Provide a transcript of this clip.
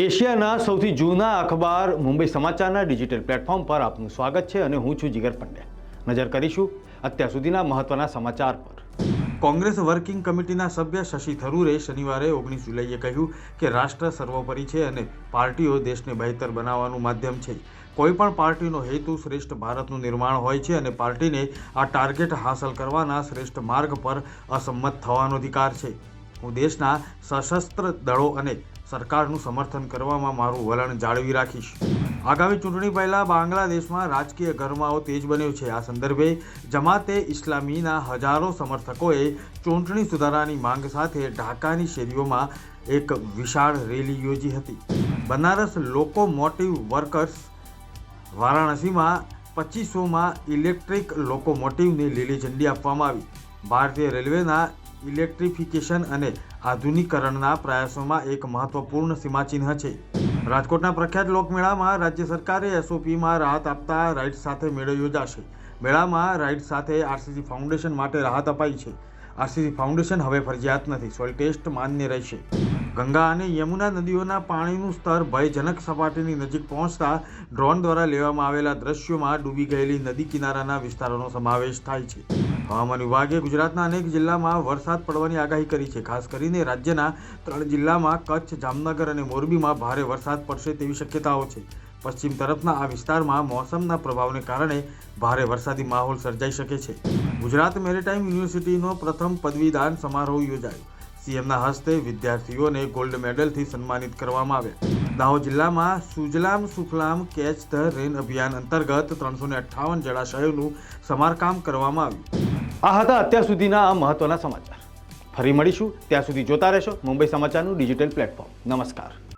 એશિયાના સૌથી જૂના અખબાર મુંબઈ સમાચારના ડિજિટલ પ્લેટફોર્મ પર આપનું સ્વાગત છે અને હું છું જીગર પંડ્યા. નજર કરીશું અત્યાર સુધીના મહત્વના સમાચાર પર. કોંગ્રેસ વર્કિંગ કમિટીના સભ્ય શશી થરૂરે શનિવારે ઓગણીસ જુલાઈએ કહ્યું કે રાષ્ટ્ર સર્વોપરી છે અને પાર્ટીઓ દેશને બહેતર બનાવવાનું માધ્યમ છે. કોઈ પણ પાર્ટીનો હેતુ શ્રેષ્ઠ ભારતનું નિર્માણ હોય છે અને પાર્ટીને આ ટાર્ગેટ હાંસલ કરવાના શ્રેષ્ઠ માર્ગ પર અસંમત થવાનો અધિકાર છે. હું દેશના સશસ્ત્ર દળો અને સરકારનું સમર્થન કરવામાં મારું વલણ જાળવી રાખીશ. આગામી ચૂંટણી પહેલાં બાંગ્લાદેશમાં રાજકીય ગરમાવો તેજ બન્યો છે. આ સંદર્ભે જમાતે ઇસ્લામીના હજારો સમર્થકોએ ચૂંટણી સુધારાની માંગ સાથે ઢાકાની શેરીઓમાં એક વિશાળ રેલી યોજી હતી. બનારસ લોકોમોટિવ વર્કર્સ વારાણસીમાં પચીસોમાં ઇલેક્ટ્રિક લોકોમોટિવને લીલી ઝંડી આપવામાં આવી. ભારતીય રેલવેના ઇલેક્ટ્રિફિકેશન અને આધુનિકરણના પ્રયાસોમાં એક મહત્વપૂર્ણ સીમાચિહ્ન છે. રાજકોટના પ્રખ્યાત લોકમેળામાં રાજ્ય સરકારે એસઓપીમાં રાહત આપતા રાઇડ સાથે મેળો યોજાશે. મેળામાં રાઇડ સાથે આરસીસી ફાઉન્ડેશન માટે રાહત અપાઈ છે. આરસીસી ફાઉન્ડેશન હવે ફરજિયાત નથી, સોઇલ ટેસ્ટ માન્ય રહેશે. ગંગા અને યમુના નદીઓના પાણીનું સ્તર ભયજનક સપાટીની નજીક પહોંચતા ડ્રોન દ્વારા લેવામાં આવેલા દ્રશ્યોમાં ડૂબી ગયેલી નદી કિનારાના વિસ્તારોનો સમાવેશ થાય છે. હવામાન વિભાગે ગુજરાતના અનેક જિલ્લામાં વરસાદ પડવાની આગાહી કરી છે. ખાસ કરીને રાજ્યના ત્રણ જિલ્લામાં કચ્છ, જામનગર અને મોરબીમાં ભારે વરસાદ પડશે તેવી શક્યતાઓ છે. પશ્ચિમ તરફના આ વિસ્તારમાં મોસમના પ્રભાવને કારણે ભારે વરસાદી માહોલ સર્જાઈ શકે છે. ગુજરાત મેરીટાઈમ યુનિવર્સિટીનો પ્રથમ પદવીદાન સમારોહ યોજાયો. સીએમના હસ્તે વિદ્યાર્થીઓને ગોલ્ડ મેડલથી સન્માનિત કરવામાં આવ્યા. દાહોદ જિલ્લામાં Sujalam Suphalam catch the rain અભિયાન અંતર્ગત ત્રણસો ને અઠ્ઠાવન જળાશયોનું સમારકામ કરવામાં આવ્યું. આ હતા અત્યાર સુધીના આ મહત્વના સમાચાર. ફરી મળીશું. ત્યાં સુધી જોતા રહેશો મુંબઈ સમાચારનું ડિજિટલ પ્લેટફોર્મ. નમસ્કાર.